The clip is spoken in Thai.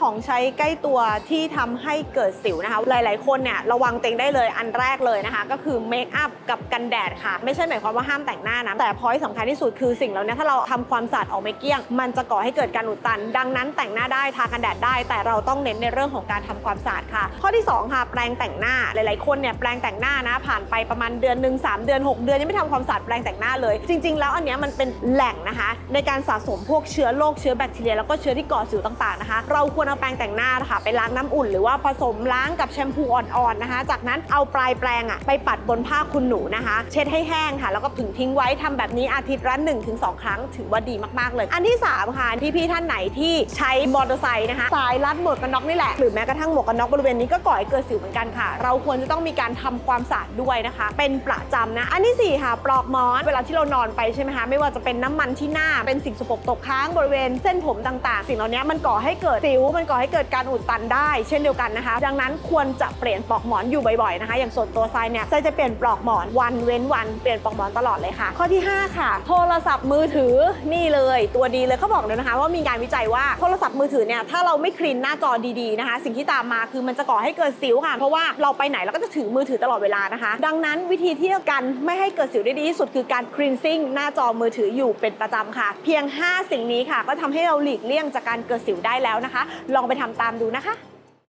ของใช้ใกล้ตัวที่ทำให้เกิดสิวนะคะ หลาย ๆ คนเนี่ยระวังเต็งได้เลยอันแรกเลยนะคะ ก็คือเมคอัพกับกันแดดค่ะ ไม่ใช่หมายความว่าห้ามแต่งหน้านะ แต่พอยสำคัญที่สุดคือสิ่งเหล่านี้ถ้าเราทำความสะอาดออกไม่เกี้ยง มันจะก่อให้เกิดการอุดตัน ดังนั้นแต่งหน้าได้ทากันแดดได้ แต่เราต้องเน้นในเรื่องของการทำความสะอาดค่ะ ข้อที่สองค่ะ แปรงแต่งหน้าหลาย ๆ คนเนี่ยแปรงแต่งหน้านะ ผ่านไปประมาณเดือนหนึ่งสามเดือนหกเดือนยังไม่ทำความสะอาดแปรงแต่งหน้าเลย จริง ๆ แล้วอันเนี้ยมันเป็นแหล่งนะคะ ในการสะสมพวกเชื้อโรคเชื้อแบคทีเรียแล้วก็เชื้อที่ก่อสิวต่าง ๆ นะคะ เราควรเอาแปรงแต่งหน้านะคะไปล้างน้ำอุ่นหรือว่าผสมล้างกับแชมพูอ่อนๆนะคะ จากนั้นเอาปลายแปรงอะไปปัดบนผ้าคุณหนูนะคะ เช็ดให้แห้งค่ะ แล้วก็ผึ่งทิ้งไว้ทำแบบนี้อาทิตย์ละ1-2ถึงครั้งถือว่าดีมากๆเลย อันที่ 3 ค่ะพี่ๆท่านไหนที่ใช้มอเตอร์ไซค์นะคะสายรัดหมวกกันน็อกนี่แหละหรือแม้กระทั่งหมวกกันน็อกบริเวณนี้ก็ก่อให้เกิดสิวเหมือนกันค่ะ เราควรจะต้องมีการทำความสะอาดด้วยนะคะ เป็นประจำนะอันที่4ค่ะปลอกหมอนเวลาที่เรานอนไปใช่ไหมคะไม่ว่าจะเป็นน้ำมันที่หน้าเป็นสิ่งสกปรกตกค้างบริเวณเส้นผมต่างๆ สิ่งเหล่านี้มันก่อให้เกิดสิวมันก่อให้เกิดการอุดตันได้ เช่นเดียวกันนะคะ ดังนั้นควรจะเปลี่ยนปลอกหมอนอยู่บ่อยๆนะคะ อย่างส่วนตัวทรายเนี่ยทรายจะเปลี่ยนปลอกหมอนวันเว้นวันเปลี่ยนปลอกหมอนตลอดเลยค่ะ ข้อที่ 5 ค่ะ โทรศัพท์มือถือนี่เลยตัวดีเลยเขาบอกเลยนะคะ ว่ามีงานวิจัยว่าโทรศัพท์มือถือเนี่ยถ้าเราไม่คลีนหน้าจอดีๆนะคะ สิ่งที่ตามมาคือมันจะก่อให้เกิดสิวค่ะ เพราะว่าเราไปไหนเราก็จะถือมือถือตลอดเวลานะคะ ดังนั้นวิธีที่จะกันไม่ให้เกิดสิวได้ดีที่สุดคือการ cleansing หน้าจอมือถืออยู่เป็นประจำค่ะ เพียง 5 สิ่งนี้ค่ะ ก็ทำให้เราหลีกเลี่ยงจากการเกิดสิวได้แล้วนะคะลองไปทำตามดูนะคะ